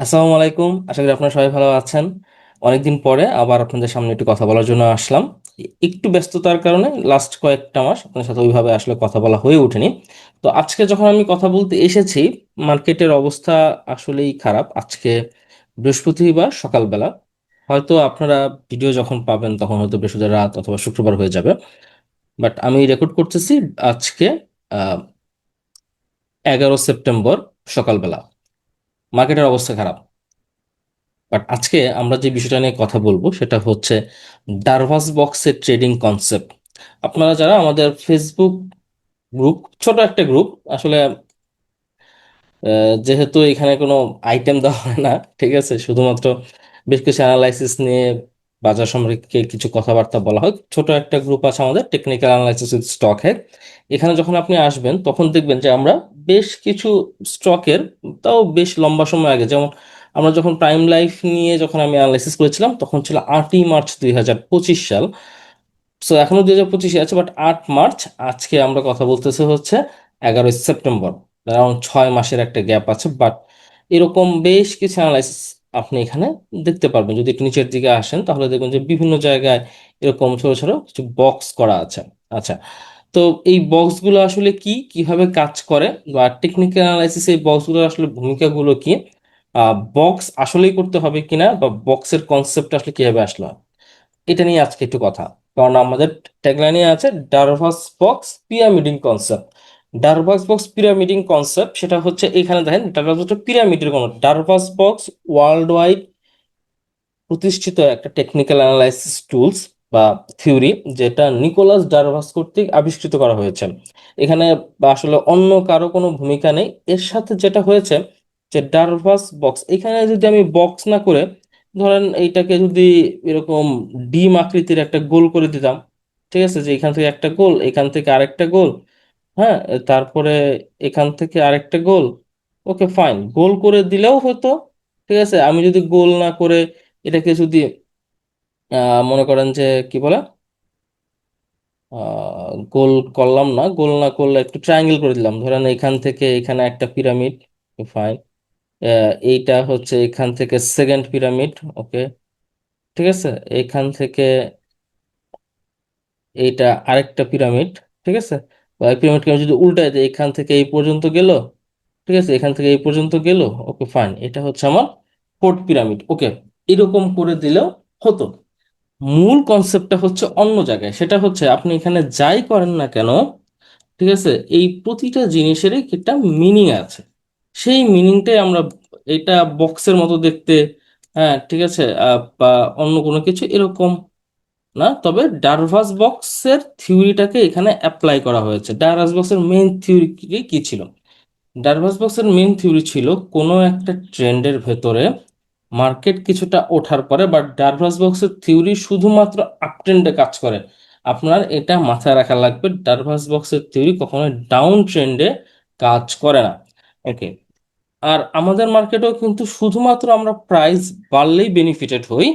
আসসালামু আলাইকুম। আশা করি আপনারা সবাই ভালো আছেন। অনেকদিন পরে আবার আপনাদের সামনে একটু কথা বলার জন্য আসলাম। একটু ব্যস্ততার কারণে লাস্ট কয়েকটা মাস আপনার সাথে ওইভাবে আসলে কথা বলা হয়ে ওঠেনি। তো আজকে যখন আমি কথা বলতে এসেছি, মার্কেটের অবস্থা আসলেই খারাপ। আজকে বৃহস্পতিবার সকালবেলা। হয়তো আপনারা ভিডিও যখন পাবেন তখন হয়তো বৃহস্পতিবার রাত অথবা শুক্রবার হয়ে যাবে। বাট আমি রেকর্ড করতেছি আজকে এগারো সেপ্টেম্বর সকালবেলা। মার্কেটের অবস্থা খারাপ। বাট আজকে আমরা যে বিষয়টা নিয়ে কথা বলব সেটা হচ্ছে ডারভাস বক্সের ট্রেডিং কনসেপ্ট আপনারা যারা আমাদের ফেসবুক গ্রুপ ছোট একটা গ্রুপ আসলে যেহেতু এখানে কোনো আইটেম দেওয়া হয় না, ঠিক আছে? শুধুমাত্র বেশ কিছু অ্যানালাইসিস নিয়ে বাজার সম্পর্কে কিছু কথাবার্তা বলা হয় ছোট একটা গ্রুপ আছে আমাদের technical analysis with stock hack এখানে যখন আপনি আসবেন, তখন দেখবেন যে আমরা বেশ কিছু স্টকের তাও বেশ লম্বা সময় আগে, যেমন আমরা যখন প্রাইম লাইফ নিয়ে যখন আমি অ্যানালাইসিস করেছিলাম, তখন ছিল আটই মার্চ দুই হাজার পঁচিশ সাল। সো এখনও দুই হাজার পঁচিশে আছে বাট আট মার্চ, আজকে আমরা কথা বলতেছে হচ্ছে এগারোই সেপ্টেম্বর। অ্যারাউন্ড ছয় মাসের একটা গ্যাপ আছে বাট এরকম বেশ কিছু অ্যানালাইসিস আপনি এখানে দেখতে পারবেন। যদি একটু নিচের দিকে আসেন, তাহলে দেখবেন যে বিভিন্ন জায়গায় এরকম ছোট ছোট কিছু বক্স করা আছে। আচ্ছা তো এই বক্সগুলো আসলে কি? কীভাবে কাজ করে? বা টেকনিক্যাল অ্যানালাইসিস এই বক্সগুলো আসলে ভূমিকাগুলো কি? বক্স আসলেই করতে হবে কিনা? বা বক্সের কনসেপ্ট আসলে কীভাবে আসলো? এটা নিয়ে আজকে একটু কথা। কারণ আমাদের ট্যাগলাইনে আছে Darvas box pyramiding concept Darvas box pyramiding concept সেটা হচ্ছে এখানে দেখেন ডারভাস বক্স পিরামিডের কোন ডারভাস বক্স ওয়ার্ল্ড ওয়াইড প্রতিষ্ঠিত একটা টেকনিক্যাল অ্যানালাইসিস টুলস বা থিওরি যেটা নিকোলাস ডারভাস কর্তৃক আবিষ্কৃত করা হয়েছে। এখানে আসলে অন্য কারও কোনো ভূমিকা নেই। এর সাথে যেটা হয়েছে যে ডারভাস বক্স এখানে যদি আমি বক্স না করে, ধরেন এইটাকে যদি এরকম ডিম আকৃতির একটা গোল করে দিতাম, ঠিক আছে? যে এখান থেকে একটা গোল, এখান থেকে আরেকটা গোল হ্যাঁ তারপরে এখান থেকে আরেকটা গোল। ওকে, ফাইন। গোল করে দিলেও হতো, ঠিক আছে? আমি যদি গোল না করে এটাকে যদি মনে করেন যে, কি বলে? গোল করলাম না, গোল না করলে একটু ট্রায়াঙ্গেল করে দিলাম। ধরেন এখান থেকে এখানে একটা পিরামিড ফাইন এইটা হচ্ছে এখান থেকে সেকেন্ড পিরামিড ওকে ঠিক আছে? এখান থেকে এইটা আরেকটা পিরামিড ঠিক আছে? পিরামিডকে আমি যদি উল্টাই দিই এখান থেকে এই পর্যন্ত গেল? ঠিক আছে, এখান থেকে এই পর্যন্ত গেল? ওকে ফাইন এটা হচ্ছে আমার ফোর্থ পিরামিড ওকে এরকম করে দিলেও হতো। মূল কনসেপ্টটা হচ্ছে অন্য জায়গায়। সেটা হচ্ছে আপনি এখানে যাই করেন না কেন, ঠিক আছে, এই প্রতিটা জিনিসেরই একটা মিনিং আছে। সেই মিনিংটাই আমরা এটা বক্সের মতো দেখতে হ্যাঁ ঠিক আছে বা অন্য কোনো কিছু এরকম না? তবে ডারভাস বক্সের থিওরিটাকে এখানে অ্যাপ্লাই করা হয়েছে। ডারভাস বক্সের মেইন থিওরি কি ছিল? ডারভাস বক্সের মেইন থিওরি ছিল কোনো একটা ট্রেন্ডের ভেতরে মার্কেট কিছুটা ওঠার পরে বাট ডারভাস বক্সের থিওরি শুধুমাত্র আপ ট্রেন্ডে কাজ করে। আপনার এটা মাথায় রাখা লাগবে ডারভাস বক্সের থিওরি কখনো ডাউন ট্রেন্ডে কাজ করে না। ওকে আর আমাদের মার্কেটেও কিন্তু শুধুমাত্র আমরা প্রাইস বাড়লেই বেনিফিটেড হই।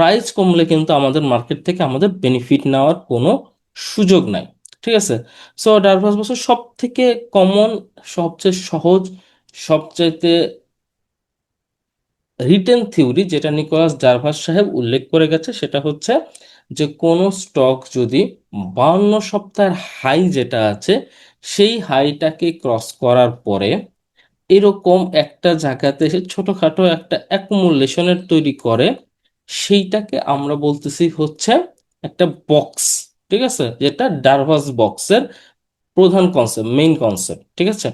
প্রাইস কমলে কিন্তু আমাদের মার্কেট থেকে আমাদের বেনিফিট নেওয়ার কোনো সুযোগ নাই, ঠিক আছে? সো ডারভাস বক্সের সব থেকে কমন সবচেয়ে সহজ, সবচাইতে রিটেন থিওরি যেটা নিকোলাস ডারভাস সাহেব উল্লেখ করে গেছে সেটা হচ্ছে যে কোনো স্টক যদি বাউন্ন সপ্তাহের হাই যেটা আছে, সেই হাইটাকে ক্রস করার পরে এরকম একটা জায়গাতে এসে ছোটোখাটো একটা অ্যাকুমুলেশনের তৈরি করে সেইটাকে আমরা বলতেছি হচ্ছে একটা বক্স ঠিক আছে? যেটা ডারভাস বক্সের প্রধান কনসেপ্ট মেইন কনসেপ্ট ঠিক আছে?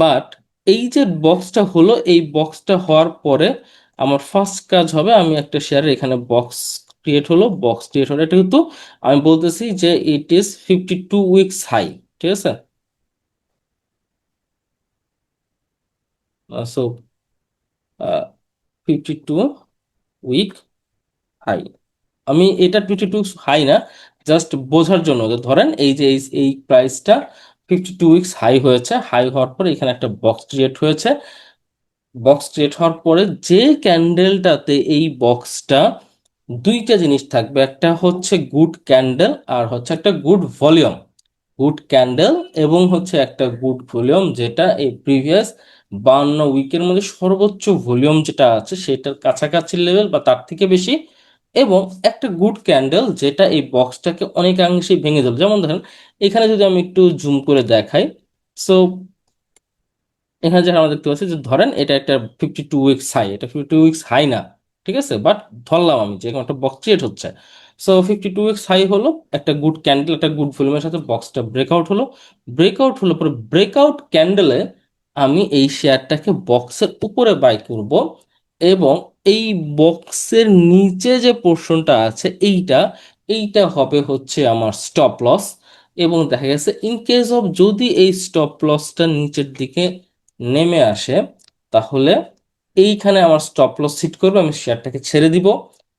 বাট এই যে বক্সটা হলো, এই বক্সটা হওয়ার পরে আমার ফার্স্ট কাজ হবে, আমি একটা শেয়ারের এখানে বক্স ক্রিয়েট হলো বক্স ক্রিয়েট হলো। এটা কিন্তু আমি বলতেছি যে it is fifty two weeks high ঠিক আছে? So fifty two week high আমি এটা ফিফটি টু হাই না জাস্ট বোঝার জন্য। ধরেন এই যে এই প্রাইসটা ফিফটি টু উইকস হাই হয়েছে। হাই হওয়ার পরে এখানে একটা বক্স ক্রিয়েট হয়েছে। বক্স ক্রিয়েট হওয়ার পরে যে ক্যান্ডেলটাতে এই বক্সটা দুইটা জিনিস থাকবে। একটা হচ্ছে গুড ক্যান্ডেল আর হচ্ছে একটা গুড ভলিউম গুড ক্যান্ডেল এবং হচ্ছে একটা গুড ভলিউম যেটা এই প্রিভিয়াস বান্ন উইকের মধ্যে সর্বোচ্চ ভলিউম যেটা আছে সেটার কাছাকাছি লেভেল বা তার থেকে বেশি এবং একটা গুড ক্যান্ডেল যেটা এই বক্সটাকে অনেকাংশেই ভেঙে দেবে যেমন ধরেন, এখানে যদি আমি একটু জুম করে দেখাই সো এখানে যেটা আমরা দেখতে পাচ্ছি যে ধরেন এটা একটা ফিফটি টু উইকস হাই এটা ফিফটি টু উইকস হাই না, ঠিক আছে? বাট ধরলাম আমি যে এখানে একটা বক্স ক্রিয়েট হচ্ছে। So fifty two weeks high হলো, একটা গুড ক্যান্ডেল একটা গুড ভলিউমের সাথে বক্সটা ব্রেকআউট হলো। ব্রেকআউট হলো পরে ব্রেকআউট ক্যান্ডেলে আমি এই শেয়ারটাকে বক্সের উপরে বাই করব এবং এই বক্সের নিচে যে পোর্শনটা আছে এইটা এইটা হবে হচ্ছে আমার স্টপ লস এবং দেখা গেছে ইন কেস অফ যদি এই স্টপ লসটা নিচের দিকে নেমে আসে, তাহলে এইখানে আমার স্টপ লস হিট করবে, আমি শেয়ারটাকে ছেড়ে দিব।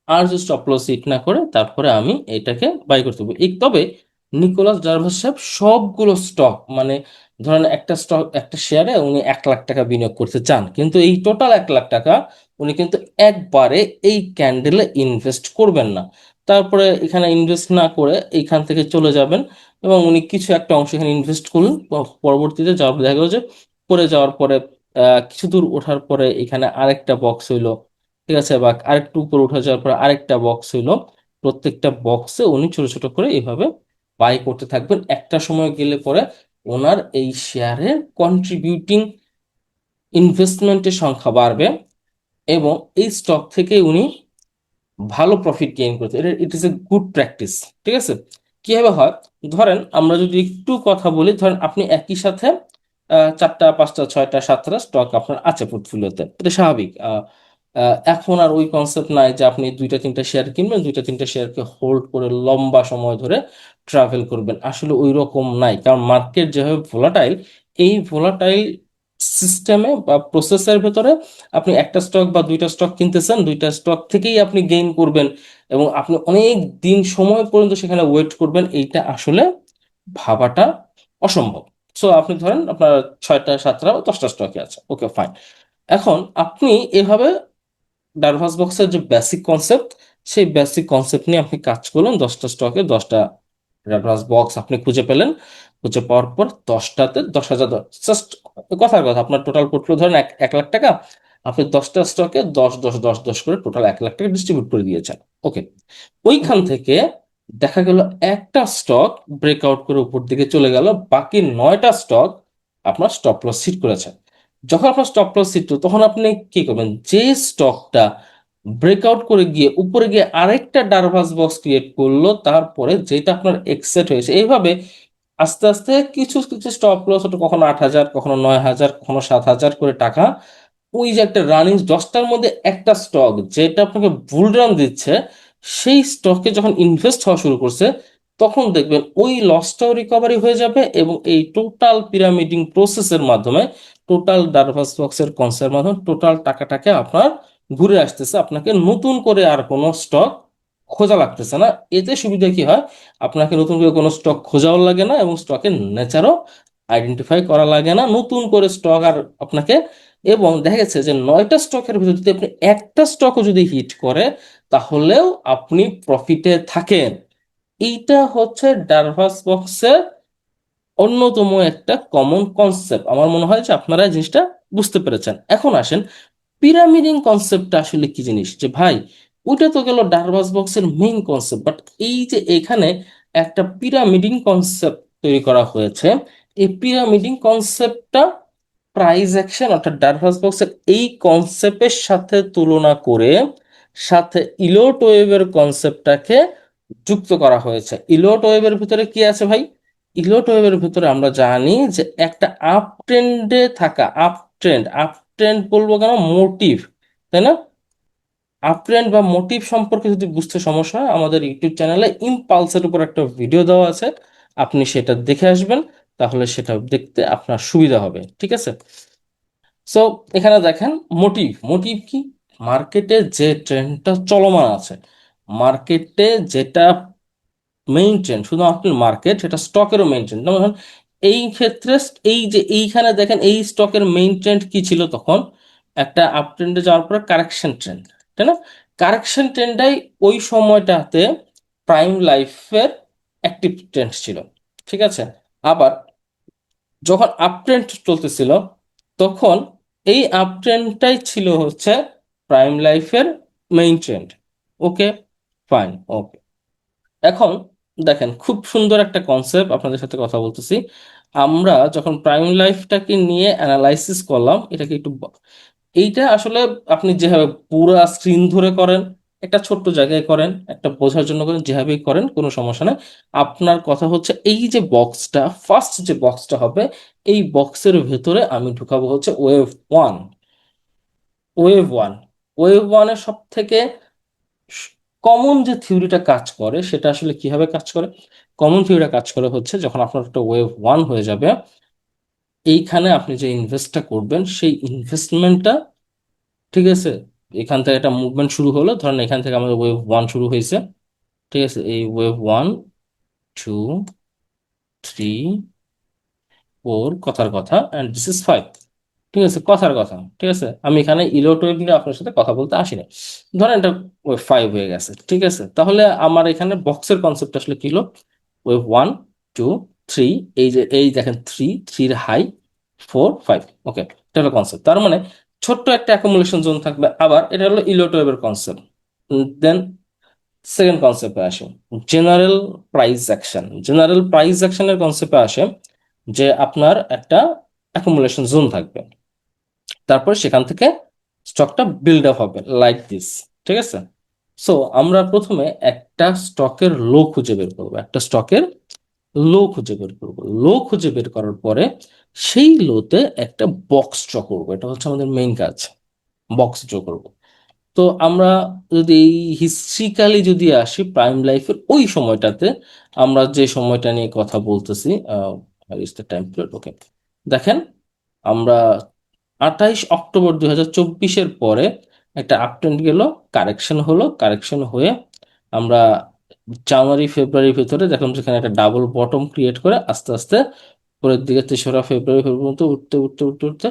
আর যদি স্টপ লস হিট না করে, তারপরে আমি এটাকে বাই করতে এই তবে নিকোলাস ডারভাস সাহেব সবগুলো স্টক মানে ধরেন একটা স্টক একটা শেয়ারে উনি এক লাখ টাকা বিনিয়োগ করতে চান। কিন্তু এই টোটাল এক লাখ টাকা উনি কিন্তু একবারে এই ক্যান্ডেলে ইনভেস্ট করবেন না। তারপরে এখানে ইনভেস্ট না করে এইখান থেকে চলে যাবেন এবং উনি কিছু একটা অংশ এখানে ইনভেস্ট করলেন। পরবর্তীতে যাওয়ার দেখা যে পরে যাওয়ার পরে কিছু দূর ওঠার পরে এখানে আরেকটা বক্স হইল। ঠিক আছে? বা আরেকটু উপর উঠে যাওয়ার পরে আরেকটা বক্স হইল। প্রত্যেকটা বক্সে উনি ছোট ছোট করে এইভাবে বাই করতে থাকবেন। একটা সময় গেলে পরে ওনার এই শেয়ারের কন্ট্রিবিউটিং ইনভেস্টমেন্টের সংখ্যা বাড়বে এবং এই স্টক থেকে উনি ভালো প্রফিট গেইন করতে এটা it is a good practice ঠিক আছে? কীভাবে হয়? ধরেন আমরা যদি একটু কথা বলি, ধরেন আপনি একই সাথে চারটা, পাঁচটা, ছয়টা, সাতটা স্টক আপনার আছে পোর্টফোলিওতে এটা স্বাভাবিক। এখন আর ওই কনসেপ্ট নাই যে আপনি দুইটা, তিনটা শেয়ার কিনবেন, দুইটা, তিনটা শেয়ারকে হোল্ড করে লম্বা সময় ধরে ট্রাভেল করবেন। আসলে ওই রকম নাই। কারণ মার্কেট যেভাবে ভোলাটাইল এই ভোলাটাইল সিস্টেমে বা প্রসেসের ভেতরে আপনি একটা স্টক বা দুইটা স্টক কিনতেছেন, দুইটা স্টক থেকেই আপনি গেইন করবেন এবং আপনি অনেক দিন সময় পর্যন্ত সেখানে ওয়েট করবেন। এইটা আসলে ভাবাটা অসম্ভব। সো আপনি ধরেন আপনার ছয়টা, সাতটা দশটা স্টকে আছে। ওকে ফাইন এখন আপনি এভাবে ডারভাস বক্সের যে বেসিক কনসেপ্ট সেই বেসিক কনসেপ্ট নিয়ে আপনি কাজ করলেন দশটা স্টকে দশটা ডারভাস বক্স আপনি খুঁজে পেলেন খুঁজে পাওয়ার পর দশটাতে দশ হাজার জাস্ট কথার কথা আপনার টোটাল পোর্টফোলিও ধরেন এক এক লাখ টাকা আপনি দশটা স্টকে দশ দশ দশ দশ করে টোটাল এক লাখ টাকা ডিস্ট্রিবিউট করে দিয়েছেন। ওকে ওইখান থেকে দেখা গেল একটা স্টক ব্রেকআউট করে উপর দিকে চলে গেল বাকি নয়টা স্টক আপনার স্টপ লস সিট করেছেন যখন আপনার স্টপ লস সিট তখন আপনি কি করবেন? যে স্টকটা ব্রেকআউট করে গিয়ে উপরে গিয়ে আরেকটা ডারভাস বক্স ক্রিয়েট করল, তারপরে যেটা আপনার এক্সেট হয়েছে। এইভাবে আস্তে আস্তে কিছু কিছু স্টপ লস ওটা কখনো আট হাজার, কখনো নয় হাজার, কখনো সাত হাজার করে টাকা। ওই যে একটা রানিং দশটার মধ্যে একটা স্টক যেটা আপনাকে ভুল রান দিচ্ছে, সেই স্টকে যখন ইনভেস্ট হওয়া শুরু করছে, তখন দেখবেন ওই লসটাও রিকভারি হয়ে যাবে এবং এই টোটাল পিরামিডিং প্রসেসের মাধ্যমে টোটাল ডারভাস বক্সের কনসের মাধ্যমে টোটাল টাকাটাকে আপনার ঘুরে আসতেছে। আপনাকে নতুন করে আর কোনো স্টক খোঁজা লাগতেছে না। এতে সুবিধা কি হয়? আপনাকে নতুন করে কোনো স্টক খোঁজাও লাগে না এবং স্টকের নেচারও আইডেন্টিফাই করা লাগে না। নতুন করে স্টক আর আপনাকে এবং দেখা গেছে যে নয়টা স্টকের ভিতরে যদি আপনি একটা স্টকও যদি হিট করে, তাহলেও আপনি প্রফিটে থাকেন। এইটা হচ্ছে ডারভাস বক্সের অন্যতম একটা কমন কনসেপ্ট আমার মনে হয় যে আপনারা জিনিসটা বুঝতে পেরেছেন। এখন আসেন পিরামিডিং কনসেপ্টটা আসলে কি জিনিস? যে ভাই, ওইটা তো গেল ডারভাস বক্সের মেইন কনসেপ্ট বাট এই যে এখানে একটা পিরামিডিং কনসেপ্ট তৈরি করা হয়েছে, এই পিরামিডিং কনসেপ্টটা প্রাইস অ্যাকশন অর্থাৎ ডারভাস বক্সের এই কনসেপ্টের সাথে তুলনা করে সাথে ইলোট ওয়েভের কনসেপ্টটাকে যুক্ত করা হয়েছে। ইলোট ওয়েভের ভিতরে কি আছে ভাই? ইলোট ওয়েভের ভিতরে আমরা জানি যে একটা আপ ট্রেন্ডে থাকা আপ ট্রেন্ড আপ ট্রেন্ড বলব কেন? মোটিভ তাই না? আপ ট্রেন্ড বা মোটিভ সম্পর্কে যদি বুঝতে সমস্যা হয়, আমাদের ইউটিউব চ্যানেলে ইম্পালসের উপর একটা ভিডিও দেওয়া আছে। আপনি সেটা দেখে আসবেন, তাহলে সেটা দেখতে আপনার সুবিধা হবে, ঠিক আছে? সো এখানে দেখেন মোটিভ মোটিভ কি? মার্কেটে যে ট্রেন্ডটা চলমান আছে মার্কেটে যেটা মেইন ট্রেন্ড শুধু আপনার মার্কেট সেটা স্টকেরও মেইন ট্রেন্ড যেমন এই ক্ষেত্রে এই যে এইখানে দেখেন এই স্টকের মেইন ট্রেন্ড কি ছিল তখন? একটা আপ ট্রেন্ডে যাওয়ার পরে কারেকশন ট্রেন্ড তাই না? কারেকশন ট্রেন্ডটাই ওই সময়টাতে প্রাইম লাইফের অ্যাক্টিভ ট্রেন্ড ছিল, ঠিক আছে? আবার যখন আপ ট্রেন্ড চলতেছিল, তখন এই আপ ট্রেন্ডটাই ছিল হচ্ছে প্রাইম লাইফের main trend okay fine okay এখন দেখেন খুব সুন্দর একটা কনসেপ্ট আপনাদের সাথে কথা বলতেছি। আমরা যখন প্রাইম লাইফটাকে নিয়ে অ্যানালাইসিস করলাম, এটাকে একটু এইটা আসলে আপনি যেভাবে পুরো স্ক্রিন ধরে করেন, একটা ছোট্ট জায়গায় করেন, একটা বোঝার জন্য করেন, যেভাবেই করেন, কোনো সমস্যা নেই। আপনার কথা হচ্ছে এই যে বক্সটা ফার্স্ট যে বক্সটা হবে, এই বক্সের ভেতরে আমি ঢুকাবো হচ্ছে wave one wave one wave ওয়ানের সব থেকে কমন যে থিওরিটা কাজ করে, সেটা আসলে কীভাবে কাজ করে? কমন থিওরিটা কাজ করে হচ্ছে যখন আপনার একটা ওয়েভ ওয়ান হয়ে যাবে, এইখানে আপনি যে ইনভেস্টটা করবেন, সেই ইনভেস্টমেন্টটা ঠিক আছে? এখান থেকে একটা মুভমেন্ট শুরু হলো, ধরেন এখান থেকে আমাদের ওয়েভ ওয়ান শুরু হয়েছে, ঠিক আছে? এই wave one two three four কথার কথা অ্যান্ড দিস ইজ ফাইভ ঠিক আছে? কথার কথা, ঠিক আছে? আমি এখানে ইলোটোয়েভ নিয়ে আপনার সাথে কথা বলতে আসিনি ধরেন এটা ফাইভ হয়ে গেছে, ঠিক আছে? তাহলে আমার এখানে বক্সের কনসেপ্ট আসলে কি হলো? ওয়েভ ওয়ান টু থ্রি এই যে, এই দেখেন থ্রি থ্রির হাই ফোর ফাইভ ওকে এটা হলো কনসেপ্ট তার মানে ছোট্ট একটা অ্যাকুমুলেশন জোন থাকবে, আবার এটা হলো ইলোটোয়েভের কনসেপ্ট দেন সেকেন্ড কনসেপ্টে আসে। General price action general price অ্যাকশনের কনসেপ্টে আসে যে আপনার একটা অ্যাকুমুলেশন জোন থাকবে। তারপর সেখান থেকে স্টকটা বিল্ড আপ হবে লাইক দিস ঠিক আছে? সো আমরা প্রথমে একটা স্টকের লো খুঁজে বের করব, একটা স্টকের লো খুঁজে বের করব। লো খুঁজে বের করার পরে সেই লোতে একটা বক্স ড্র করব, এটা হচ্ছে আমাদের মেইন কাজ বক্স ড্র করব। তো আমরা যদি এই হিস্ট্রিক্যালি যদি আসি প্রাইম লাইফের ওই সময়টাতে আমরা যে সময়টা নিয়ে কথা বলতেছি টাইম পিরিয়ড ওকে দেখেন, আমরা আঠাইশ অক্টোবর দুই হাজার চব্বিশের পরে একটা আপট্রেন্ড গেল কারেকশন হলো কারেকশন হয়ে আমরা জানুয়ারি ফেব্রুয়ারির ভিতরে দেখলাম সেখানে একটা ডাবল বটম ক্রিয়েট করে আস্তে আস্তে পরের দিকে তেসরা ফেব্রুয়ারি পর্যন্ত উঠতে উঠতে উঠতে উঠতে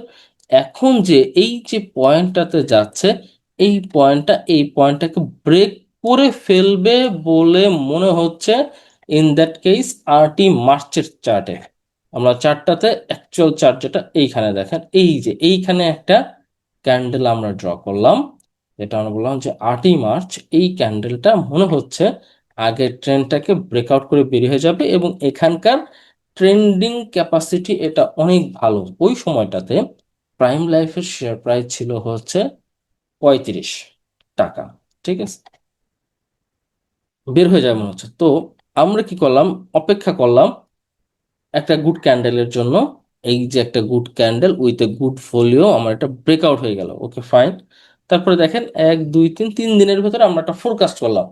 এখন যে এই যে পয়েন্টটাতে যাচ্ছে, এই পয়েন্টটা এই পয়েন্টটাকে ব্রেক করে ফেলবে বলে মনে হচ্ছে ইন দ্যাট কেস আরটি মার্চের চার্টে আমরা চার্টটাতে অ্যাকচুয়াল চার্ট যেটা এইখানে দেখেন, এই যে এইখানে একটা ক্যান্ডেল আমরা ড্র করলাম। এটা আমরা বললাম যে আটই মার্চ এই ক্যান্ডেলটা মনে হচ্ছে আগের ট্রেনটাকে ব্রেকআউট করে বেরিয়ে হয়ে যাবে এবং এখানকার ট্রেন্ডিং ক্যাপাসিটি এটা অনেক ভালো। ওই সময়টাতে প্রাইম লাইফের শেয়ার প্রাইস ছিল হচ্ছে পঁয়ত্রিশ টাকা, ঠিক আছে? বের হয়ে যাবে মনে হচ্ছে। তো আমরা কি করলাম? অপেক্ষা করলাম একটা গুড ক্যান্ডেলের জন্য। এই যে একটা good candle with a good folio আমার একটা ব্রেকআউট হয়ে গেল ওকে ফাইন তারপরে দেখেন, এক, দুই, তিন তিন দিনের ভেতরে আমরা একটা ফোরকাস্ট করলাম।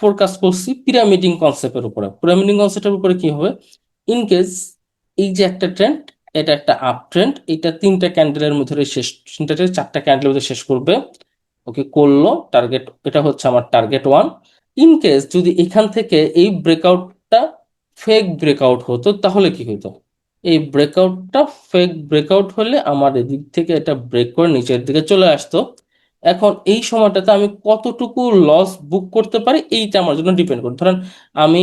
ফোরকাস্ট করছি পিরামিডিং কনসেপ্টের উপরে। পিরামিডিং কনসেপ্টের উপরে কি হবে? ইন কেস এই যে একটা ট্রেন্ড এটা একটা আপ ট্রেন্ড এটা তিনটা ক্যান্ডেলের মধ্যে শেষ, তিনটা চারটা ক্যান্ডেলের মধ্যে শেষ করবে। ওকে করল টার্গেট এটা হচ্ছে আমার টার্গেট ওয়ান ইন কেস যদি এখান থেকে এই ব্রেকআউটটা ফেক ব্রেকআউট হতো, তাহলে কি হতো এই ব্রেকআউটটা ফেক ব্রেকআউট হলে আমার এদিক থেকে এটা ব্রেক করে নিচের দিকে চলে আসতো। এখন এই সময়টাতে আমি কতটুকু লস বুক করতে পারি, এইটা আমার জন্য ডিপেন্ড করে ধরেন আমি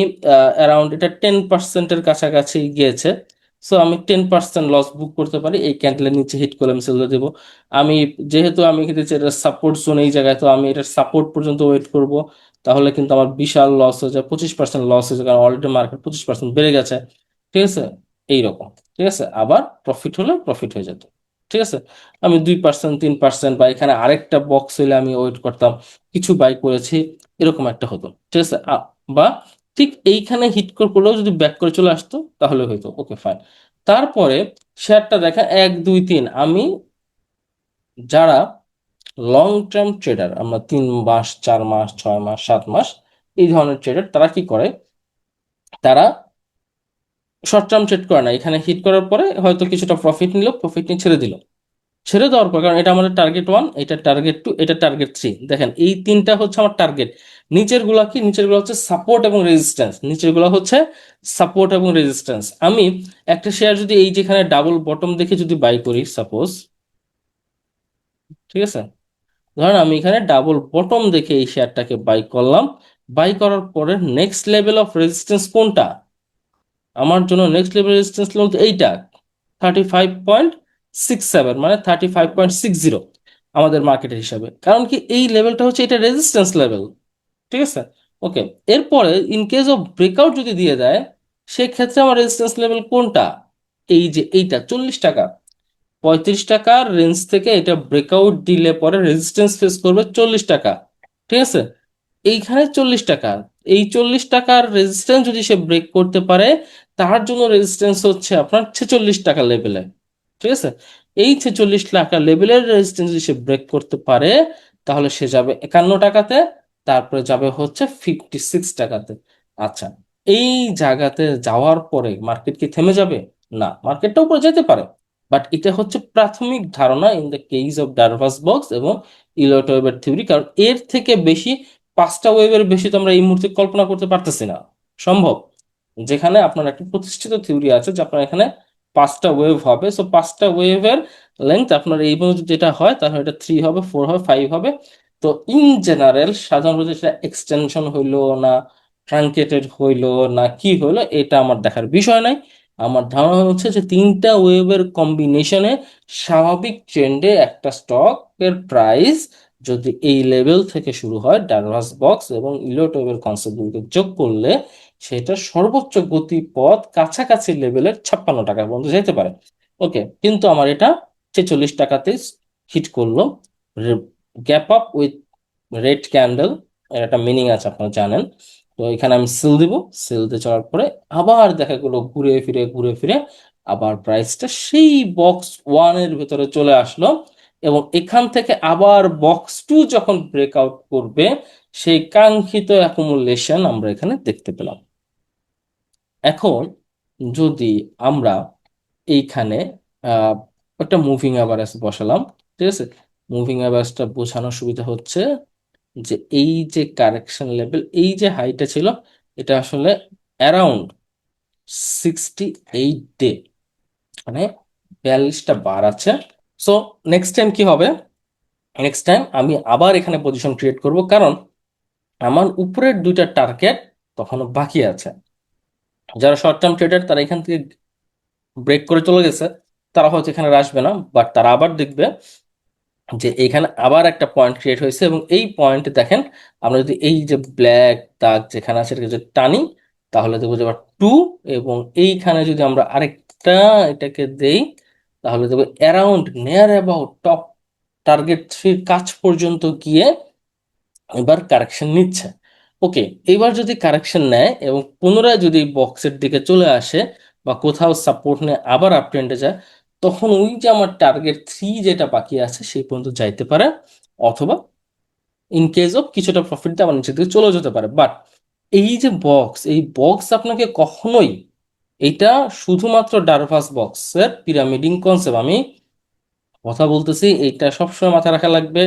অ্যারাউন্ড এটা টেন পার্সেন্টের কাছাকাছি গিয়েছে। সো আমি টেন পার্সেন্ট লস বুক করতে পারি, এই ক্যান্ডেলের নিচে হিট করে আমি সেল দেবো। আমি যেহেতু আমি কিন্তু এটা সাপোর্ট জোন এই জায়গায়, তো আমি এটার সাপোর্ট পর্যন্ত ওয়েট করব। তাহলে কিন্তু আমার বিশাল লস হয়ে যায়, পঁচিশ পার্সেন্ট লস হয়ে যায়, কারণ অলরেডি মার্কেট পঁচিশ পার্সেন্ট বেড়ে গেছে। ঠিক আছে? এইরকম, ঠিক আছে? আবার প্রফিট হলে প্রফিট হয়ে যেত, ঠিক আছে? আমি দুই পার্সেন্ট তিন পার্সেন্ট বা এখানে আরেকটা বক্স হইলে আমি ওয়েট করতাম, কিছু বাই করেছি, এরকম একটা হতো, ঠিক আছে? বা ঠিক এইখানে হিট করলেও যদি ব্যাক করে চলে আসতো, তাহলে হইতো ওকে ফাইন তারপরে শেয়ারটা দেখা এক, দুই, তিন, আমি যারা লং টার্ম ট্রেডার আমরা তিন মাস, চার মাস, ছয় মাস, সাত মাস, এই ধরনের ট্রেডার তারা কি করে? তারা শর্ট টার্ম ট্রেড করে না। এখানে হিট করার পরে হয়তো কিছুটা প্রফিট নিল প্রফিট নিয়ে ছেড়ে দিল। ছেড়ে দেওয়ার পর, কারণ এটা আমাদের টার্গেট ওয়ান এটা টার্গেট টু এটা টার্গেট থ্রি দেখেন, এই তিনটা হচ্ছে আমার টার্গেট নিচেরগুলা কি? নিচেরগুলো হচ্ছে সাপোর্ট এবং রেজিস্ট্যান্স নিচেরগুলো হচ্ছে সাপোর্ট এবং রেজিস্ট্যান্স আমি একটা শেয়ার যদি এই যেখানে ডাবল বটম দেখে যদি বাই করি সাপোজ ঠিক আছে? ধরেন আমি এখানে ডাবল বটম দেখে এই শেয়ারটাকে বাই করলাম। বাই করার পরে নেক্সট লেভেল অফ রেজিস্ট্যান্স কোনটা? আমার জন্য নেক্সট লেভেল রেজিস্ট্যান্স বলতে এইটা thirty five point six seven মানে thirty five point six zero আমাদের মার্কেটের হিসাবে। কারণ কি এই লেভেলটা হচ্ছে এটা রেজিস্ট্যান্স লেভেল ঠিক আছে? ওকে এরপরে ইন কেস অফ ব্রেকআউট যদি দিয়ে দেয়, সেক্ষেত্রে আমার রেজিস্ট্যান্স লেভেল কোনটা? এই যে এইটা, চল্লিশ টাকা। পঁয়ত্রিশ টাকার রেঞ্জ থেকে এটা ব্রেকআউট দিলে পরে রেজিস্ট্যান্স ফেস করবে চল্লিশ টাকা, ঠিক আছে? এইখানে চল্লিশ টাকা। এই চল্লিশ টাকার রেজিস্ট্যান্স যদি সে ব্রেক করতে পারে, তার জন্য রেজিস্ট্যান্স হচ্ছে আপনার ছেচল্লিশ টাকা লেভেলে ঠিক আছে? এই ছেচল্লিশ টাকা লেভেলের রেজিস্ট্যান্স যদি সে ব্রেক করতে পারে, তাহলে সে যাবে একান্ন টাকাতে, তারপরে যাবে হচ্ছে ফিফটি সিক্স টাকাতে। আচ্ছা এই জায়গাতে যাওয়ার পরে মার্কেট কি থেমে যাবে? না মার্কেটটা উপরে যেতে পারে। বাট এটা হচ্ছে প্রাথমিক ধারণা in the case of Darvas box এবং ইলট ওয়েবের থিওরি কারণ এর থেকে বেশি পাঁচটা ওয়েভের বেশি তো আমরা এই মুহূর্তে কল্পনা করতে পারতেছি না। সম্ভব? যেখানে আপনার একটা প্রতিষ্ঠিত থিওরি আছে যে আপনার এখানে পাঁচটা ওয়েভ হবে। সো পাঁচটা ওয়েভের লেন্থ আপনার এই পর্যন্ত যেটা হয় তাহলে এটা থ্রি হবে ফোর হবে ফাইভ হবে। তো ইন জেনারেল সাধারণত সেটা এক্সটেনশন হইল না ট্রাঙ্কেটেড হইল না, কি হইল, এটা আমার দেখার বিষয় নাই। আমার ধারণা হচ্ছে যে তিনটা ওয়েভের কম্বিনেশনে স্বাভাবিক ট্রেন্ডে একটা স্টকের প্রাইস যদি এই লেভেল থেকে শুরু হয় ডারভাস বক্স এবং ইলোট ওয়েভের কনসেপ্টগুলোকে যোগ করলে সেটা সর্বোচ্চ গতিপথ কাছাকাছি লেভেলের ছাপ্পান্ন টাকা পর্যন্ত যেতে পারে। ওকে, কিন্তু আমার এটা ছেচল্লিশ টাকাতে হিট করল। Gap up with red candle, এর একটা মিনিং আছে আপনারা জানেন। তো এখানে আমি সেল দিব। সেল দিয়ে চলার পরে আবার দেখা গেলো ঘুরে ফিরে ঘুরে ফিরে আবার প্রাইসটা সেই বক্স ওয়ানের ভেতরে চলে আসলো। এবং এখান থেকে আবার বক্স টু যখন ব্রেকআউট করবে, সেই কাঙ্ক্ষিত অ্যাকুমুলেশন আমরা এখানে দেখতে পেলাম। এখন যদি আমরা এইখানে একটা মুভিং অ্যাভারেজ বসালাম, ঠিক আছে? মুভিং অ্যাভারেজটা বোঝানোর সুবিধা হচ্ছে যে এই যে কারেকশন লেভেল এই যে হাইটা ছিল, এটা আসলে অ্যারাউন্ড সিক্সটি এইট ডে মানে বিয়াল্লিশটা বার আছে। সো নেক্সট টাইম কি হবে? নেক্সট টাইম আমি আবার এখানে পজিশন ক্রিয়েট করব, কারণ আমার উপরের দুইটা টার্গেট তখনও বাকি আছে। যারা শর্ট টার্ম ট্রেডার তারা এখান থেকে ব্রেক করে চলে গেছে, তারা হয়তো এখানে আসবে না বাট তারা আবার দেখবে যে এখানে আবার একটা পয়েন্ট ক্রিয়েট হয়েছে এবং এই পয়েন্টে দেখেন আমরা যদি এই যে ব্ল্যাক দাগ যেখানে আছে এটাকে যদি টানি, তাহলে দেখব যে আবার টু এবং এইখানে যদি আমরা আরেকটা এটাকে দেই তাহলে দেখব around near about top target থ্রির কাছ পর্যন্ত গিয়ে এবার কারেকশন নিচ্ছে। ওকে এবার যদি কারেকশন নেয় এবং পুনরায় যদি বক্সের দিকে চলে আসে বা কোথাও সাপোর্ট নিয়ে আবার আপ ট্রেন্ডে যায়, তখন ওই যে আমার টার্গেট থ্রি যেটা বাকি আছে সেই পর্যন্ত যাইতে পারে অথবা ইন কেস অফ কিছুটা প্রফিট দিয়ে আমার নিচের দিকে চলে যেতে পারে। বাট এই যে বক্স এই বক্স আপনাকে কখনোই এটা শুধুমাত্র ডারভাস বক্সের পিরামিডিং কনসেপ্ট আমি কথা বলতেছি, এইটা সবসময় মাথায় রাখা লাগবে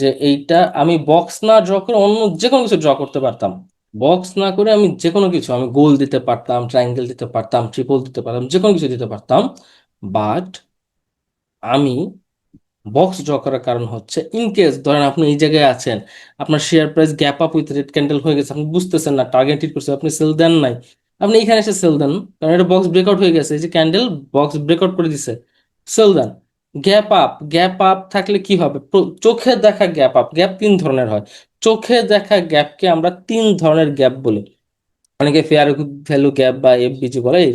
যে এইটা আমি বক্স না ড্র করে অন্য যে কোনো কিছু ড্র করতে পারতাম। বক্স না করে আমি যে কোনো কিছু, আমি গোল দিতে পারতাম ট্রায়াঙ্গেল দিতে পারতাম ট্রিপল দিতে পারতাম যে কোনো কিছু দিতে পারতাম। বাট আমি বক্স ড্র করার কারণ হচ্ছে ইন কেস ধরেন আপনি এই জায়গায় আছেন, আপনার share price gap up with red candle হয়ে গেছে, আপনি বুঝতেছেন না টার্গেট হিট করছে, আপনি সেল দেন নাই। আপনি এখানে এসে সেল দেন। কারণ এটা বক্স ব্রেকআউট হয়ে গেছে, এই যে ক্যান্ডেল বক্স ব্রেকআউট করে দিছে। সেল দেন। গ্যাপ আপ গ্যাপ আপ থাকলে কি হবে? চোখে দেখা গ্যাপ আপ গ্যাপ তিন ধরনের হয়। চোখে দেখা গ্যাপকে আমরা তিন ধরনের গ্যাপ বলি। অনেকে ফেয়ার ভ্যালু গ্যাপ বা এফ এফবিজি বলে, এই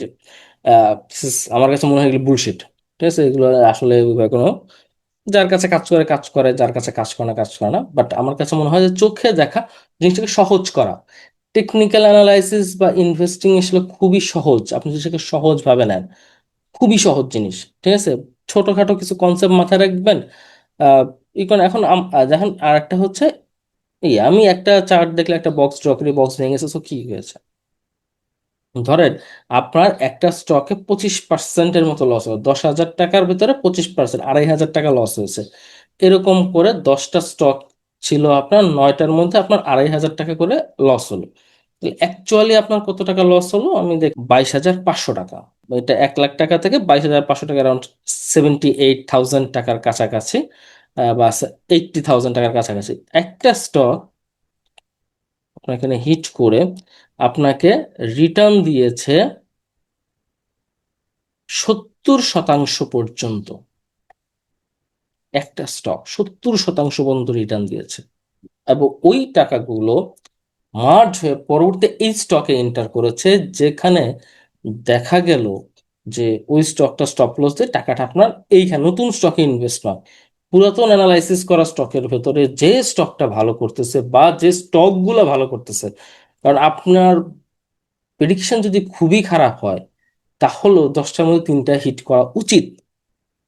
আমার কাছে মনে হয় এগুলো বুলশিট ঠিক আছে? এগুলো আসলে কোনো, যার কাছে কাজ করে কাজ করে, যার কাছে কাজ করে না, কাজ করে না। বাট আমার কাছে মনে হয় যে চোখে দেখা জিনিসটাকে সহজ করা। টেকনিক্যাল অ্যানালাইসিস বা ইনভেস্টিং আসলে খুবই সহজ। আপনি যদি সেটাকে সহজ ভাবে নেন, খুবই সহজ জিনিস, ঠিক আছে? ছোটখাটো কিছু কনসেপ্ট মাথায় রাখবেন। আহ ই করেন এখন দেখেন আর একটা হচ্ছে, এই আমি একটা চার্ট দেখলে একটা বক্স ড্র করি বক্স ভেঙে গেছে কি হয়েছে? ধরেন আপনার একটা স্টকে পঁচিশ পার্সেন্টের মতো লস হলো, দশ হাজার টাকার ভিতরে পঁচিশ পার্সেন্ট আড়াই হাজার টাকা লস হয়েছে। এরকম করে দশটা স্টক ছিল আপনার নয়টার মধ্যে আপনার আড়াই হাজার টাকা করে লস হলো। অ্যাকচুয়ালি আপনার কত টাকা লস হলো? আমি দেখ, বাইশ হাজার পাঁচশো টাকা। এটা এক লাখ টাকা থেকে বাইশ হাজার পাঁচশো টাকা অ্যারাউন্ড সেভেন্টি এইট থাউজেন্ড টাকার কাছাকাছি বা এইটটি থাউজেন্ড টাকার কাছাকাছি। একটা স্টক এখানে হিট করে আপনাকে রিটার্ন দিয়েছে সত্তর শতাংশ পর্যন্ত। একটা স্টক সত্তর শতাংশ পর্যন্ত রিটার্ন দিয়েছে। এবং ওই টাকাগুলো মার্জ হয়ে পরবর্তী এই স্টকে এন্টার করেছে, যেখানে দেখা গেল যে ওই স্টকটা স্টপ লস দিয়ে টাকাটা আপনার এইখানে নতুন স্টকে ইনভেস্ট নয়। পুরাতন অ্যানালাইসিস করা স্টকের ভেতরে যে স্টকটা ভালো করতেছে বা যে স্টকগুলো ভালো করতেছে, কারণ আপনার প্রেডিকশন যদি খুবই খারাপ হয়, তাহলেও দশটার মধ্যে তিনটা হিট করা উচিত।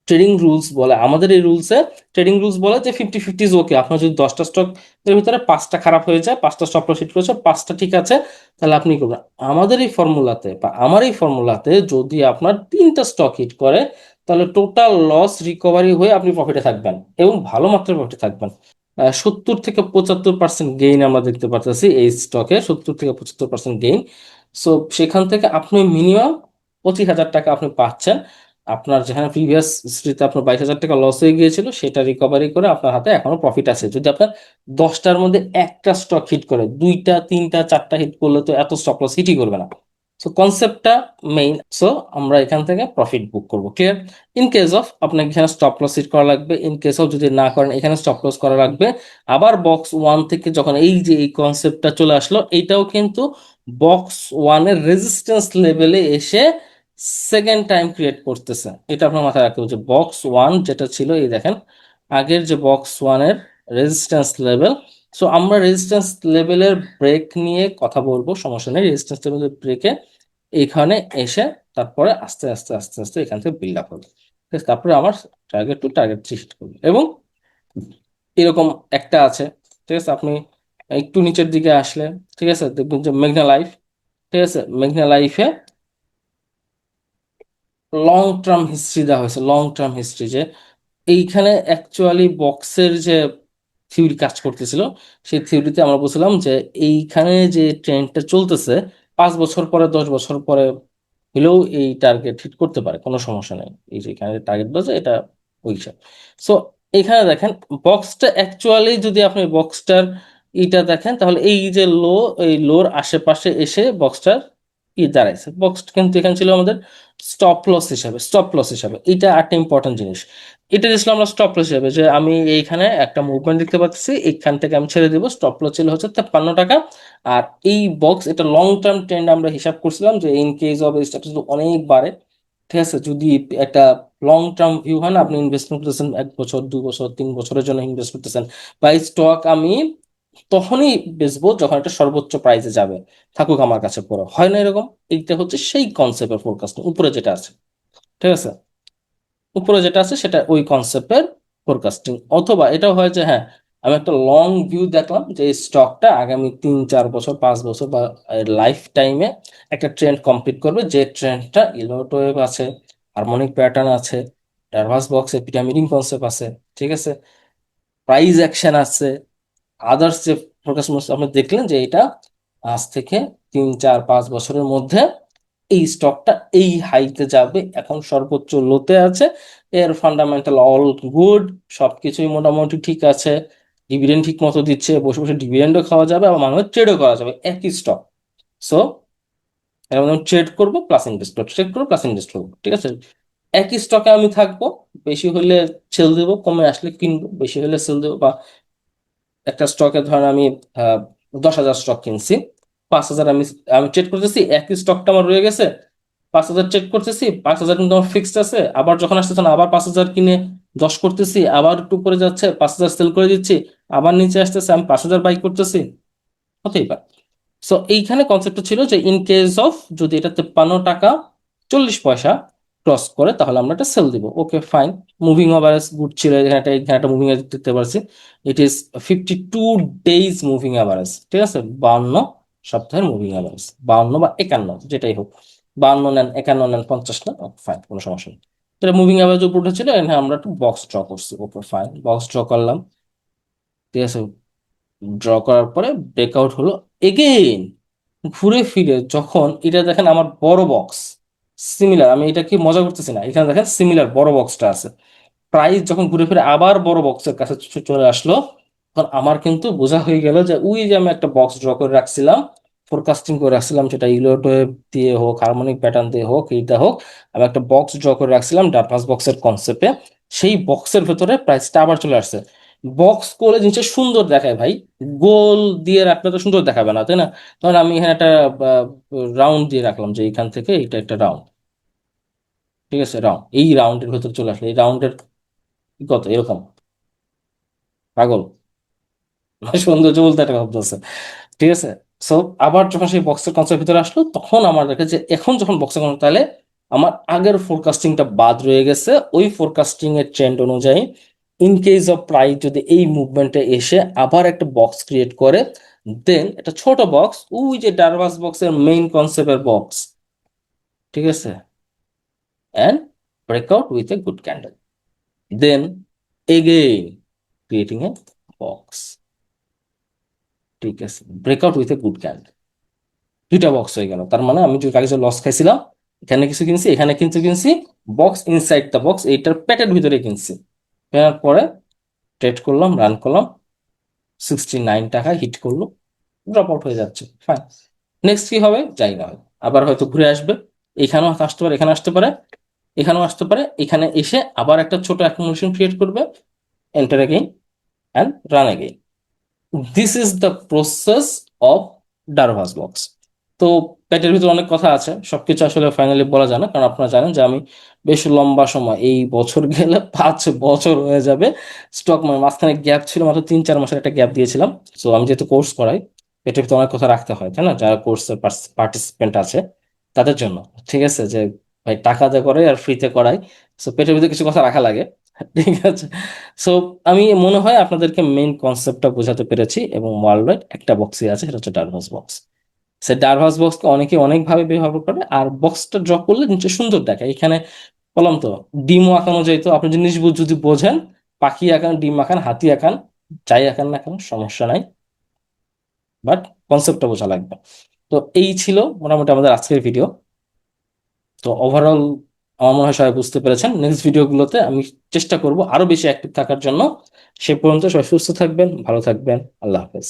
ট্রেডিং রুলস বলে। আমাদের এই রুলসে ট্রেডিং রুলস বলে যে ফিফটি ফিফটি ইজ ওকে আপনার যদি দশটা স্টক এর ভিতরে পাঁচটা খারাপ হয়ে যায়, পাঁচটা স্টক লস হিট করেছে, পাঁচটা ঠিক আছে, তাহলে আপনি করবেন। আমাদের এই ফর্মুলাতে বা আমার এই ফর্মুলাতে যদি আপনার তিনটা স্টক হিট করে, তাহলে টোটাল লস রিকভারি হয়ে আপনি প্রফিটে থাকবেন এবং ভালো মাত্রায় প্রফিটে থাকবেন। সত্তর থেকে পঁচাত্তর পার্সেন্ট গেইন আমরা দেখতে পারতেছি এই স্টকে সত্তর থেকে পঁচাত্তর পার্সেন্ট গেইন সো সেখান থেকে আপনি মিনিমাম পঁচিশ হাজার টাকা আপনি পাচ্ছেন। আপনার যেখানে প্রিভিয়াস হিস্ট্রিতে আপনার বাইশ হাজার টাকা লস হয়ে গিয়েছিল, সেটা রিকভারি করে আপনার হাতে এখনও প্রফিট আছে। যদি আপনার দশটার মধ্যে একটা স্টক হিট করে, দুইটা, তিনটা, চারটা হিট করলে তো এত স্টক লস হিটই করবে না। সো কনসেপ্টটা মেইন সো আমরা এখান থেকে প্রফিট বুক করব ক্লিয়ার ইন কেস অফ আপনাকে এখানে স্টপ লস হিট করা লাগবে ইন কেস অফ যদি না করেন, এখানে স্টপ লস করা লাগবে। আবার বক্স ওয়ান থেকে যখন এই যে এই কনসেপ্টটা চলে আসলো, এটাও কিন্তু বক্স ওয়ানের রেজিস্ট্যান্স লেভেলে এসে সেকেন্ড টাইম ক্রিয়েট করতেছে। এটা আপনার মাথায় রাখতে হবে যে বক্স ওয়ান যেটা ছিল, এই দেখেন, আগের যে বক্স ওয়ানের রেজিস্ট্যান্স লেভেল সো আমরা রেজিস্ট্যান্স লেভেলের ব্রেক নিয়ে কথা বলব, সমস্যা নেই। রেজিস্ট্যান্স লেভেলের ব্রেকে এইখানে এসে তারপরে আস্তে আস্তে আস্তে আস্তে এখান থেকে বিল্ড আপ হবে। ঠিক আছে? তারপরে আমার টার্গেট টু টার্গেট হিট করবে। এবং এরকম একটা আছে। ঠিক আছে, আপনি একটু নিচের দিকে আসলে, ঠিক আছে, দেখবেন যে মেঘনা লাইফ ঠিক আছে, মেঘনা লাইফে লং টার্ম হিস্ট্রি দেওয়া হয়েছে লং টার্ম হিস্ট্রি যে এইখানে অ্যাকচুয়ালি বক্সের যে থিওরি কাজ করতেছিল, সেই থিওরিতে আমরা বলছিলাম যে এইখানে যে ট্রেন্ডটা চলতেছে, পাঁচ বছর পরে, দশ বছর পরে হলেও এই টার্গেট হিট করতে পারে, কোনো সমস্যা নেই। এই যে এখানে টার্গেট বলছে, এটা ওই হিসাব। সো এখানে দেখেন বক্সটা অ্যাকচুয়ালি যদি আপনি বক্সটার এটা দেখেন, তাহলে এই যে লো এই লোর আশেপাশে এসে বক্সটার ই দাঁড়াইছে। বক্স কিন্তু এখানে ছিল আমাদের স্টপ লস হিসাবে স্টপ লস হিসাবে। এটা একটা ইম্পর্টেন্ট জিনিস। এটা ছিল আমরা স্টপ লস হিসাবে যে আমি এইখানে একটা মুভমেন্ট দেখতে পাচ্ছি, এখান থেকে আমি ছেড়ে দিব। স্টপ লস ছিল হচ্ছে তেপ্পান্ন টাকা। আর এই বক্স এটা লং টার্ম ট্রেন্ড আমরা হিসাব করছিলাম যে ইন কেস অফ যদি অনেক বাড়ে, ঠিক আছে? যদি একটা লং টার্ম ভিউ হয় না, আপনি ইনভেস্টমেন্ট করতেছেন এক বছর, দুই বছর, তিন বছরের জন্য ইনভেস্ট করতেছেন। বা স্টক আমি তখনই বেচবো যখন একটা সর্বোচ্চ প্রাইসে যাবে, থাকুক আমার কাছে পড়ে। হয় না এরকম, এইটা হচ্ছে সেই কনসেপ্টের ফোরকাস্ট উপরে যেটা আছে, ঠিক আছে? উপরে যেটা আছে সেটা ওই কনসেপ্টের ফোরকাস্টিং অথবা এটাও হয় যে হ্যাঁ আমি একটা লং ভিউ দেখলাম যে স্টকটা আগামী তিন, চার বছর, পাঁচ বছর বা লাইফ টাইমে একটা ট্রেন্ড কমপ্লিট করবে। যে ট্রেন্ডটা ইলোট আছে হারমোনিক প্যাটার্ন আছে ডারভাস বক্সে পিরামিডিং কনসেপ্ট আছে, ঠিক আছে? প্রাইস অ্যাকশন আছে আদার্স যে ফোকাস আপনি দেখলেন যে এটা আজ থেকে তিন, চার, পাঁচ বছরের মধ্যে এই স্টকটা এই হাইতে যাবে। এখন সর্বোচ্চ লোতে আছে। এর ফান্ডামেন্টাল অল গুড সবকিছুই মোটামুটি ঠিক আছে। ডিভিডেন্ড ঠিক মতো দিচ্ছে, বসে বসে ডিভিডেন্ডও খাওয়া যাবে, আবার মানুষ ট্রেডও করা যাবে। একই স্টক সো এরকম ট্রেড করব প্লাস ইনভেস্ট করব। ট্রেড করব প্লাস ইনভেস্ট করব, ঠিক আছে? একই স্টকে আমি থাকব, বেশি হলে সেল দেবো, কমে আসলে কিনবো, বেশি হলে সেল দেবো বা একটা স্টকে ধরেন আমি দশ হাজার স্টক কিনছি, পাঁচ হাজার আমি আমি চেক করতেছি, একই স্টকটা আমার রয়ে গেছে, পাঁচ হাজার চেক করতেছি, পাঁচ হাজার কিন্তু আমার ফিক্সড আছে, আবার যখন আসতেছে না, আবার পাঁচ হাজার কিনে দশ করতেছি, আবার একটু উপরে যাচ্ছে, পাঁচ হাজার সেল করে দিচ্ছি, আবার নিচে আসতেছে, আমি পাঁচ হাজার বাই করতেছি, হতেই পারে। সো এইখানে কনসেপ্টটা ছিল যে ইন কেস অফ যদি এটা তেপ্পান্ন টাকা, চল্লিশ পয়সা ক্রস করে, তাহলে আমরা এটা সেল দিব। Okay fine moving average good ছিল, এখানে একটা এখানে একটা মুভিং অ্যাভারেজ দেখতে পারছি। It is fifty two days moving average ঠিক আছে? বাউন্ন সপ্তাহের মুভিং অ্যাভারেজ বাউন্ন বা একান্ন, যেটাই হোক। বাউন্ন নেন, একান্ন নেন, পঞ্চাশ নেন ফাইন কোনো সমস্যা নেই। এটা মুভিং অ্যাভারেজ উপর উঠেছিল এখানে আমরা একটু বক্স ড্র করছি ওকে ফাইন বক্স ড্র করলাম। ঠিক আছে? ড্র করার পরে ব্রেকআউট হলো এগেইন ঘুরে ফিরে যখন, এটা দেখেন আমার বড় বক্স সিমিলার আমি এটা কি মজা করতেছি না? এখানে দেখেন সিমিলার বড় বক্সটা আছে। প্রাইস যখন ঘুরে ফিরে আবার বড় বক্সের কাছে চলে আসলো, তখন আমার কিন্তু বোঝা হয়ে গেল যে, ওই যে আমি একটা বক্স ড্র করে রাখছিলাম ফোরকাস্টিং করে রাখছিলাম, সেটা ইলোটোয়েভ দিয়ে হোক হারমোনিক প্যাটার্ন দিয়ে হোক, এইটা হোক, আমি একটা বক্স ড্র করে রাখছিলাম ডারপাস বক্সের কনসেপ্টে সেই বক্সের ভেতরে প্রাইসটা আবার চলে আসছে। বক্স করলে জিনিসটা সুন্দর দেখায় ভাই। গোল দিয়ে রাখলে তো সুন্দর দেখাবে না, তাই না? তখন আমি এখানে একটা রাউন্ড দিয়ে রাখলাম যে এখান থেকে এটা একটা রাউন্ড ঠিক আছে রাউন্ড এই রাউন্ডের ভেতরে চলে আসলে। এই রাউন্ডের কত? এরকম। পাগল। সৌন্দর্য বলতে একটা শব্দ আছে। ঠিক আছে? সো আবার যখন সেই বক্সের কনসেপ্ট ভিতরে আসলো, তখন আমার দেখে যে এখন যখন বক্সের কনসেপ্ট তাহলে আমার আগের ফোরকাস্টিংটা বাদ রয়ে গেছে। ওই ফোরকাস্টিং এর ট্রেন্ড অনুযায়ী ইন কেস অফ প্রাইস যদি এই মুভমেন্টে এসে আবার একটা বক্স ক্রিয়েট করে দেন একটা ছোট বক্স ওই যে ডারভাস বক্সের মেইন কনসেপ্টের বক্স ঠিক আছে? And breakout with a good candle then again creating a box ঠিক আছে? Breakout with a good candle দুইটা বক্স হয়ে গেল। তার মানে আমি যে যে লস খাইছিলাম, এখানে কিছু কিনছি, এখানে কিন্তু কিনছি বক্স ইনসাইড দ্য বক্স এইটার প্যাটের ভিতরে কিনছি। কেনার পরে ট্রেড করলাম রান করলাম সিক্সটি নাইন টাকা হিট করল ড্রপ আউট হয়ে যাচ্ছে ফাইন নেক্সট কি হবে? যাই না আবার হয়তো ঘুরে আসবে, এখানেও আসতে পারে এখানে আসতে পারে, এখানেও আসতে পারে, এখানে এসে আবার একটা ছোট অ্যাকোমোডেশন ক্রিয়েট করবে enter again and run again this is the process of Darvas box তো পেটের ভিতরে অনেক কথা আছে, সবকিছু আসলে ফাইনালি বলা যায় না, কারণ আপনারা জানেন যে আমি বেশ লম্বা সময়। এই বছর গেলে পাঁচ বছর হয়ে যাবে। স্টক মানে মাঝখানে গ্যাপ ছিল মাত্র তিন চার মাসের একটা গ্যাপ দিয়েছিলাম। তো আমি যেহেতু কোর্স করাই পেটের ভিতরে অনেক কথা রাখতে হয়, তাই না? যারা কোর্সের পার্টিসিপেন্ট আছে, তাদের জন্য। ঠিক আছে, যে ভাই, টাকা দিয়ে করে আর ফ্রিতে করাই। সো পেটের ভিতরে কিছু কথা রাখা লাগে। ঠিক আছে? সো আমি মনে হয় আপনাদেরকে মেইন কনসেপ্টটা বোঝাতে পেরেছি এবং ওয়ার্ল্ড একটা বক্সই আছে, সেটা হচ্ছে ডারভাস বক্স সে ডারভাস বক্সকে অনেকে অনেকভাবে ব্যবহার করে আর বক্সটা ড্র করলে নিচে সুন্দর দেখায়। এখানে বললাম তো, ডিমও আঁকানো যাইতো আপনি জিনিস যদি বোঝেন, পাখি আঁকান, ডিম আঁকান, হাতি আঁকান, যাই আঁকান না কেন, সমস্যা নাই। বাট কনসেপ্টটা বোঝা লাগবে। তো এই ছিল মোটামুটি আমাদের আজকের ভিডিও তো ওভারঅল আমার মনে হয় সবাই বুঝতে পেরেছেন। নেক্সট ভিডিওগুলোতে আমি চেষ্টা করব আরও বেশি অ্যাক্টিভ থাকার জন্য। সে পর্যন্ত সবাই সুস্থ থাকবেন, ভালো থাকবেন। আল্লাহ হাফেজ।